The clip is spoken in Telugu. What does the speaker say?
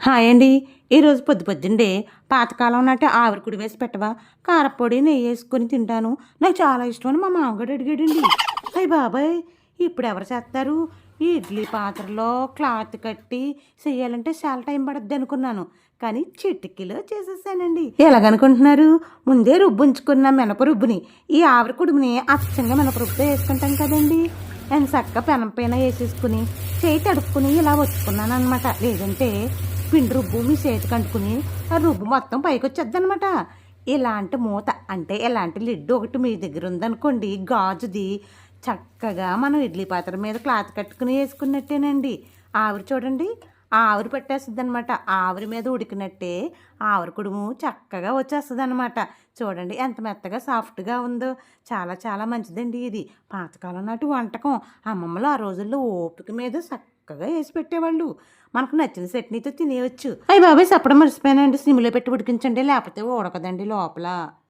హాయ్ అండి. ఈరోజు పొద్దు పొద్దుండే పాతకాలం నాటి ఆవిరికుడి వేసి పెట్టవా? కారపొడి నెయ్యి వేసుకొని తింటాను. నాకు చాలా ఇష్టం అని మా మామగారు అడిగాడండి. అయ్యి బాబాయ్ ఇప్పుడు ఎవరు చేస్తారు? ఈ ఇడ్లీ పాత్రలో క్లాత్ కట్టి చేయాలంటే చాలా టైం పడద్ది అనుకున్నాను. కానీ చిటికీలో చేసేసానండి. ఎలాగనుకుంటున్నారు? ముందే రుబ్బు ఉంచుకున్న మినప రుబ్బుని ఈ ఆవిరికుడుముని అచ్చంగా మినపరుబ్బుతో వేసుకుంటాం కదండి. నేను చక్క పెనం పైన వేసేసుకుని చేయి తడుపుకుని ఇలా వచ్చుకున్నాను అనమాట లేదంటే పిండి రుబ్బు మీ చేతికి అంటుకుని ఆ రుబ్బు మొత్తం పైకి వచ్చేద్ది అనమాట ఇలాంటి మూత అంటే ఇలాంటి లిడ్ ఒకటి మీ దగ్గర ఉందనుకోండి గాజుది చక్కగా మనం ఇడ్లీ పాత్ర మీద క్లాత్ కట్టుకుని వేసుకున్నట్టేనండి. ఆవిరి చూడండి ఆవిరి పట్టేస్తుంది అనమాట ఆవిరి మీద ఉడికినట్టే ఆవిరి కుడుము చక్కగా వచ్చేస్తుంది అనమాట చూడండి ఎంత మెత్తగా సాఫ్ట్గా ఉందో. చాలా చాలా మంచిదండి ఇది. పాతకాలం నాటి వంటకం. అమ్మమ్మలు ఆ రోజుల్లో ఓపిక మీద చక్కగా వేసి పెట్టేవాళ్ళు. మనకు నచ్చిన చట్నీతో తినేయచ్చు. అయ్యి బాబాయ్ చెప్పడం మర్చిపోయానండి. సిమ్లో పెట్టి ఉడికించండి లేకపోతే ఉడకదండి లోపల.